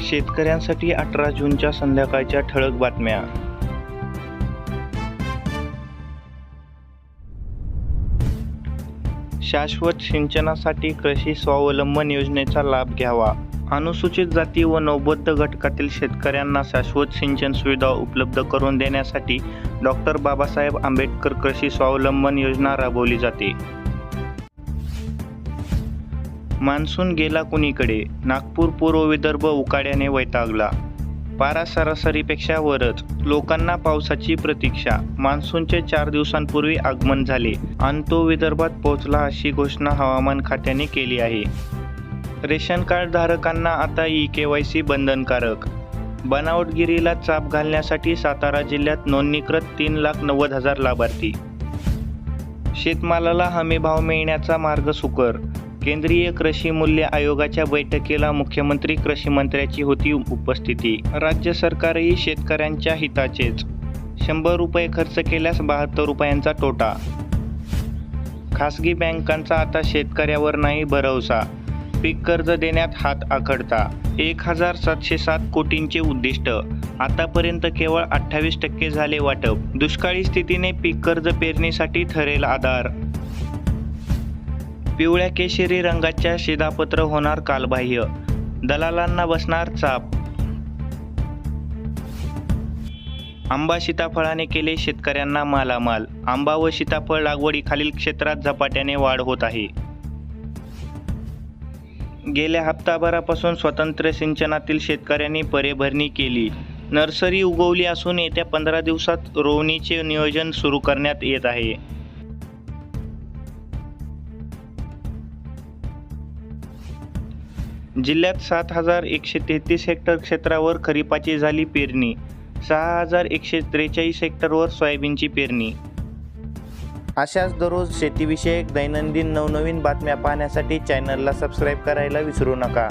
शेतकऱ्यांसाठी अठरा जूनच्या संध्याकाळच्या ठळक बातम्या. शाश्वत सिंचनासाठी कृषी स्वावलंबन योजनेचा लाभ घ्यावा. अनुसूचित जाती व नौबद्ध घटकातील शेतकऱ्यांना शाश्वत सिंचन सुविधा उपलब्ध करून देण्यासाठी डॉक्टर बाबासाहेब आंबेडकर कृषी स्वावलंबन योजना राबवली जाते. मान्सून गेला कुणीकडे? नागपूर पूर्व विदर्भ उकाड्याने वैतागला. पारा सरासरीपेक्षा वरच. लोकांना पावसाची प्रतीक्षा. मान्सूनचे चार दिवसांपूर्वी आगमन झाले. आणि तो विदर्भात पोहोचला अशी घोषणा हवामान खात्याने केली आहे. रेशन कार्ड धारकांना आता ई के वाय सी बंधनकारक. बनावटगिरीला चाप घालण्यासाठी सातारा जिल्ह्यात नोंदणीकृत तीन लाख नव्वद हजार लाभार्थी. शेतमालाला हमीभाव मिळण्याचा मार्ग सुकर. केंद्रीय कृषी मूल्य आयोगाच्या बैठकीला मुख्यमंत्री कृषी मंत्र्याची होती उपस्थिती. राज्य सरकारही शेतकऱ्यांच्या हिताचेच. शंभर रुपये खर्च केल्यास बहात्तर रुपयांचा तोटा. खासगी बँकांचा आता शेतकऱ्यावर नाही भरवसा. पीक कर्ज देण्यात हात आखडता. एक हजार सातशे सात कोटींचे उद्दिष्ट. आतापर्यंत केवळ अठ्ठावीस टक्के झाले वाटप. दुष्काळी स्थितीने पीक कर्ज पेरणीसाठी ठरेल आधार. पिवळ्या केशरी रंगाच्या शिधापत्र होणार कालबाह्य. दलालांना बसणार चाप. आंबा सीताफळाने केले शेतकऱ्यांना मालामाल. आंबा व सीताफळ लागवडीखालील क्षेत्रात झपाट्याने वाढ होत आहे. गेल्या हप्ताभरापासून स्वतंत्र सिंचनातील शेतकऱ्यांनी परेभरणी केली. नर्सरी उगवली असून येत्या पंधरा दिवसात रोवणीचे नियोजन सुरू करण्यात येत आहे. जिल्ह्यात सात हजार एकशे तेहतीस हेक्टर क्षेत्रावर खरीपाची झाली पेरणी सहा हजार एकशे त्रेचाळीस हेक्टरवर सोयाबीनची पेरणी. अशाच दररोज शेतीविषयक दैनंदिन नवनवीन बातम्या पाहण्यासाठी चॅनलला सबस्क्राईब करायला विसरू नका.